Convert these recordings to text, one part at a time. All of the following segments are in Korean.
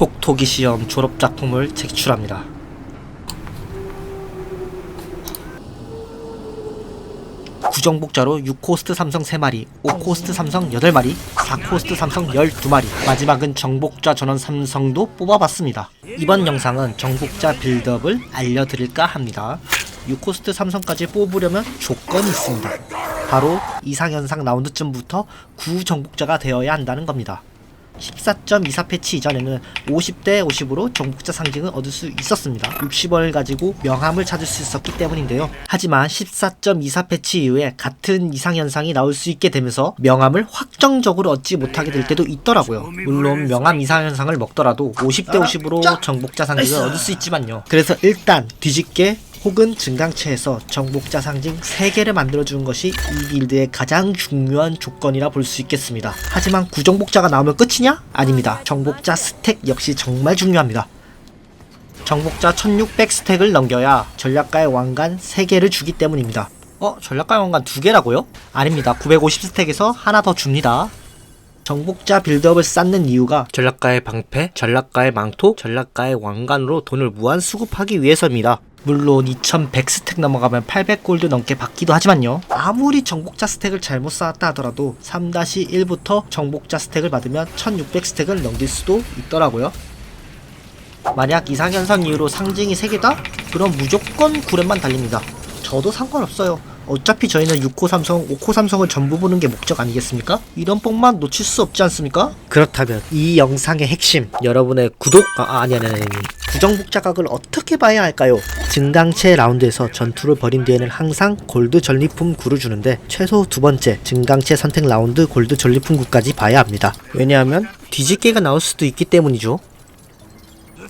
톡톡이 시험 졸업 작품을 제출합니다. 구정복자로 6코스트 삼성 3마리, 5코스트 삼성 8마리, 4코스트 삼성 12마리, 마지막은 정복자 전원 삼성도 뽑아봤습니다. 이번 영상은 정복자 빌드업을 알려드릴까 합니다. 6코스트 삼성까지 뽑으려면 조건이 있습니다. 바로 이상현상 라운드쯤부터 구정복자가 되어야 한다는 겁니다. 14.24 패치 이전에는 50대 50으로 정복자 상징을 얻을 수 있었습니다. 60원을 가지고 명함을 찾을 수 있었기 때문인데요. 하지만 14.24 패치 이후에 같은 이상 현상이 나올 수 있게 되면서 명함을 확정적으로 얻지 못하게 될 때도 있더라고요. 물론 명함 이상 현상을 먹더라도 50대 50으로 정복자 상징을 얻을 수 있지만요. 그래서 일단 뒤집게 혹은 증강체에서 정복자 상징 3개를 만들어주는 것이 이 빌드의 가장 중요한 조건이라 볼 수 있겠습니다. 하지만 구정복자가 나오면 끝이냐? 아닙니다. 정복자 스택 역시 정말 중요합니다. 정복자 1600 스택을 넘겨야 전략가의 왕관 3개를 주기 때문입니다. 어? 전략가의 왕관 2개라고요? 아닙니다. 950 스택에서 하나 더 줍니다. 정복자 빌드업을 쌓는 이유가 전략가의 방패, 전략가의 망토, 전략가의 왕관으로 돈을 무한 수급하기 위해서입니다. 물론 2100 스택 넘어가면 800골드 넘게 받기도 하지만요. 아무리 정복자 스택을 잘못 쌓았다 하더라도 3-1부터 정복자 스택을 받으면 1600 스택을 넘길 수도 있더라고요. 만약 이상현상 이후로 상징이 3개다? 그럼 무조건 9렘만 달립니다. 저도 상관없어요. 어차피 저희는 6코 삼성, 5코 삼성을 전부 보는 게 목적 아니겠습니까? 이런 뽕만 놓칠 수 없지 않습니까? 그렇다면 이 영상의 핵심 여러분의 구독 아, 아 아니 아니 아니 아니 구정복 자 각을 어떻게 봐야 할까요? 증강체 라운드에서 전투를 벌인 뒤에는 항상 골드 전리품 구를 주는데 최소 두 번째 증강체 선택 라운드 골드 전리품 구까지 봐야 합니다. 왜냐하면 뒤집개가 나올 수도 있기 때문이죠.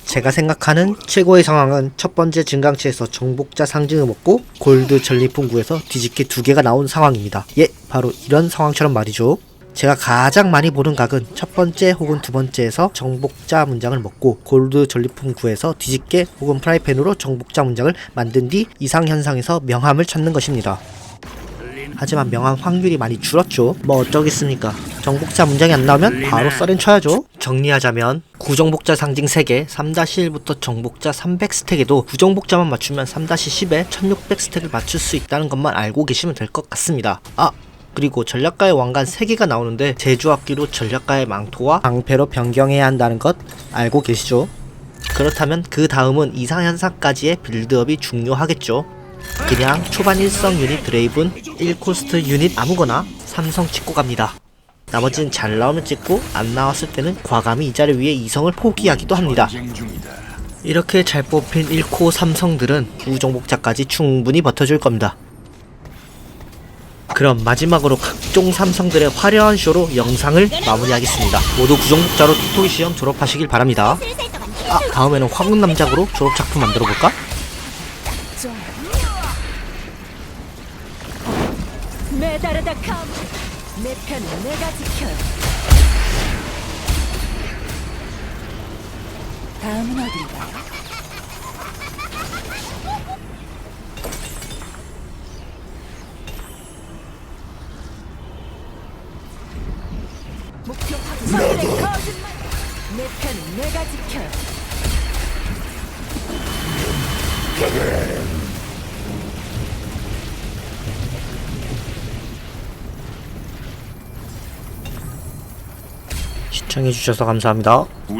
제가 생각하는 최고의 상황은 첫 번째 증강체에서 정복자 상징을 먹고 골드 전리품 구에서 뒤집개 두 개가 나온 상황입니다. 예, 바로 이런 상황처럼 말이죠. 제가 가장 많이 보는 각은 첫 번째 혹은 두 번째에서 정복자 문장을 먹고 골드 전리품 구에서 뒤집개 혹은 프라이팬으로 정복자 문장을 만든 뒤 이상 현상에서 명함을 찾는 것입니다. 하지만 명함 확률이 많이 줄었죠. 뭐 어쩌겠습니까. 정복자 문장이 안 나오면 바로 썰엔 쳐야죠. 정리하자면 구정복자 상징 3개, 3-1부터 정복자 300 스택에도 구정복자만 맞추면 3-10에 1600 스택을 맞출 수 있다는 것만 알고 계시면 될 것 같습니다. 아! 그리고 전략가의 왕관 3개가 나오는데 제주악기로 전략가의 망토와 방패로 변경해야 한다는 것 알고 계시죠? 그렇다면 그 다음은 이상현상까지의 빌드업이 중요하겠죠. 그냥 초반 일성 유닛 드레이븐 1코스트 유닛 아무거나 삼성 찍고 갑니다. 나머지는 잘 나오면 찍고 안 나왔을 때는 과감히 이 자를 위해 이성을 포기하기도 합니다. 이렇게 잘 뽑힌 1코 삼성들은 구정복자까지 충분히 버텨줄 겁니다. 그럼 마지막으로 각종 삼성들의 화려한 쇼로 영상을 마무리하겠습니다. 모두 구정복자로 톡톡이 시험 졸업하시길 바랍니다. 아, 다음에는 황금남작으로 졸업 작품 만들어 볼까? 메다르다 캄. 내 편은 내가 지켜요. 다음은 어딘가요? 목표 거짓말. 내 편은 내가 지켜요. 시청해주셔서 감사합니다.